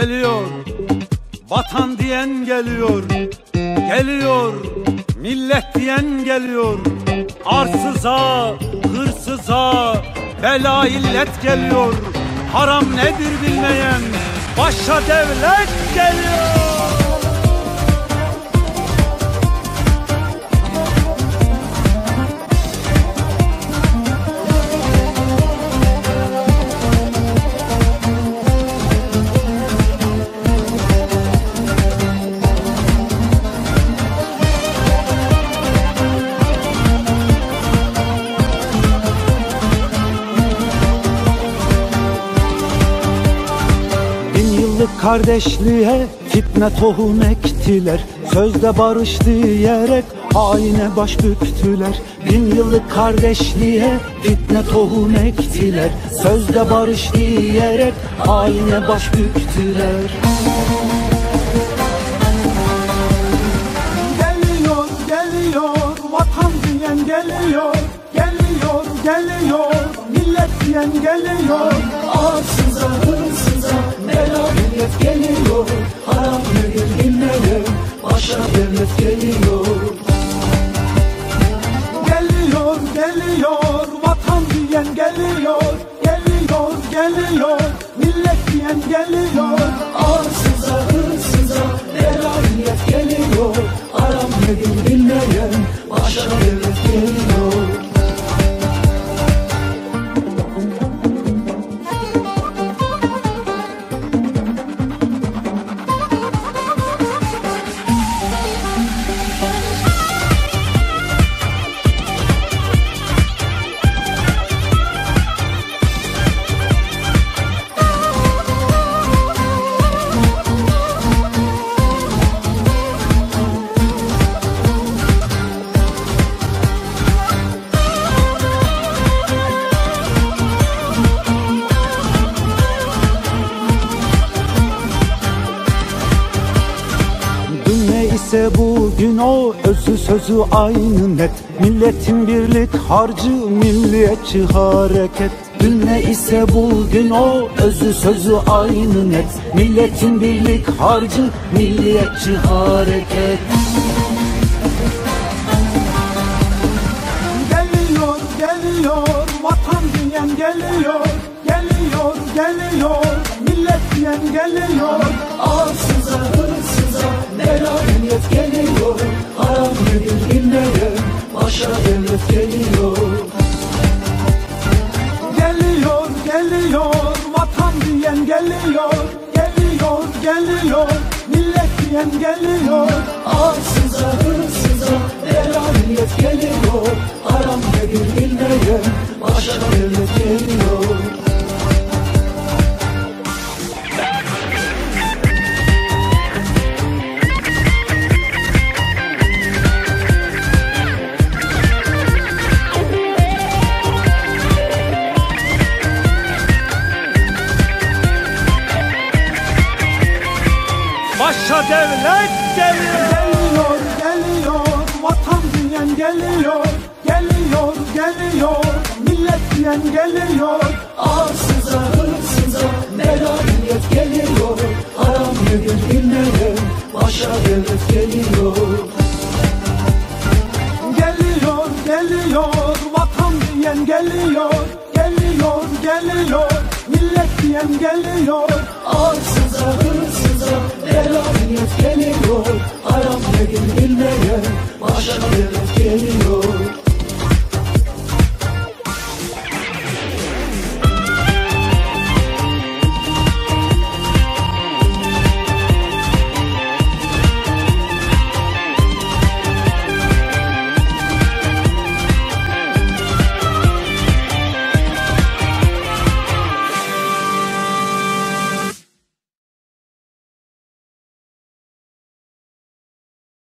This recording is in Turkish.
geliyor. Vatan diyen geliyor Geliyor. Millet diyen geliyor. Arsıza, hırsıza, bela illet geliyor. Haram nedir bilmeyen başa devlet geliyor kardeşliğe fitne tohum ektiler Sözde barış diyerek haine baş büktüler. Bin yıllık kardeşliğe fitne tohum ektiler Sözde barış diyerek haine baş büktüler. Geliyor, geliyor, vatan diyen geliyor Geliyor, geliyor, millet diyen geliyor. Arsıza, hırsıza, bela millet geliyor Dün ne ise bugün o özü sözü aynı net. Milletin birlik harcı milliyetçi hareket. Dün ne ise bugün o özü sözü aynı net. Milletin birlik harcı milliyetçi hareket. Geliyor, geliyor, vatan diyen geliyor. Geliyor, geliyor, millet diyen geliyor millet geliyor. Haram nedir bilmeyen, başa devlet geliyor. Geliyor, geliyor, vatan diyen geliyor. Geliyor, geliyor, millet diyen geliyor. Arsıza, hırsıza, bela millet geliyor. Haram nedir bilmeyen, başa devlet geliyor Başa devlet geliyor Geliyor, geliyor, vatan diyen geliyor. Geliyor, geliyor, millet diyen geliyor. Arsıza, hırsıza, bela millet geliyor. Haram nedir bilmeyen, başa devlet geliyor. Geliyor, geliyor, vatan diyen geliyor. Geliyor, geliyor, millet diyen geliyor. Arsıza, millet geliyor Haram